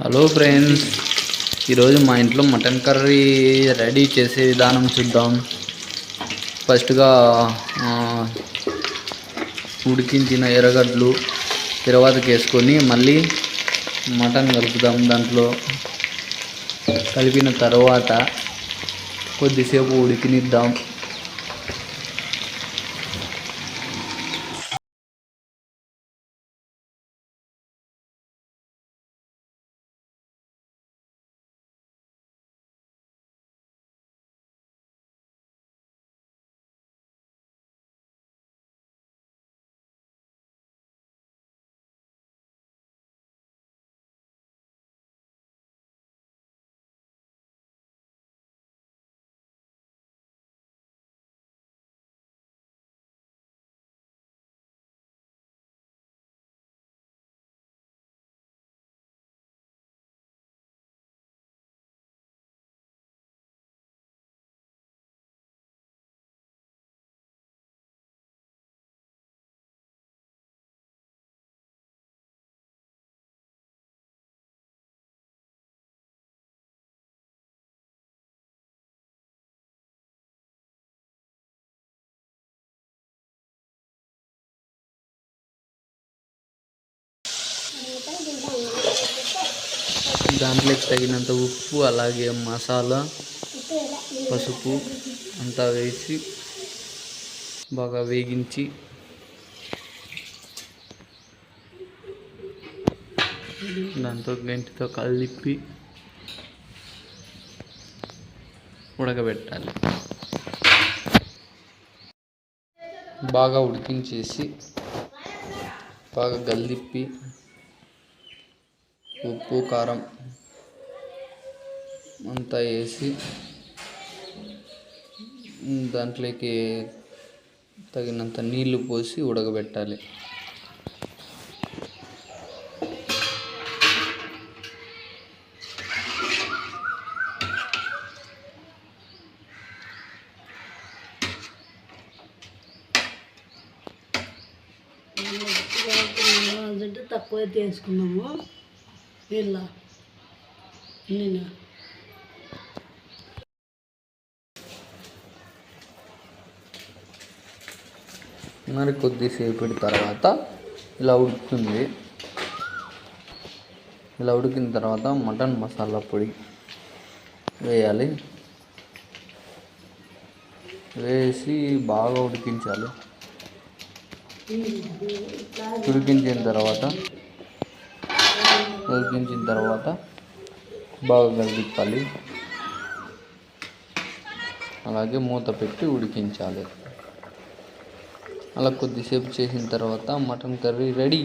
Hello friends ఈరోజు మా ఇంట్లో మటన్ కర్రీ రెడీ చేసే విధానం చూద్దాం. ఫస్ట్గా ఉడికించిన ఎర్రగడ్డలు తర్వాతకి వేసుకొని మళ్ళీ మటన్ కలుపుదాం దాంట్లో. కలిపిన తర్వాత కొద్దిసేపు ఉడికినిద్దాం. దాంట్లోకి తగినంత ఉప్పు అలాగే మసాలా పసుపు అంతా వేసి బాగా వేగించి దాంతో గంటితో కలిపి ఉడకబెట్టాలి. బాగా ఉడికించేసి బాగా గల్లిప్పి ఉప్పు కారం అంతా వేసి దాంట్లోకి తగినంత నీళ్ళు పోసి ఉడకబెట్టాలి అంటే తక్కువ తీసుకున్నాము వీళ్ళ నేను మరి కొద్దిసేపటి తర్వాత ఇలా ఉడుకుతుంది. ఇలా ఉడికిన తర్వాత మటన్ మసాలా పొడి వేయాలి. వేసి బాగా ఉడికించాలి. ఉడికించిన తర్వాత ఉడికించిన తర్వాత బాగా కలిపాలి అలాగే మూత పెట్టి ఉడికించాలి. అలా కొద్దిసేపు చేసిన తర్వాత మటన్ కర్రీ రెడీ.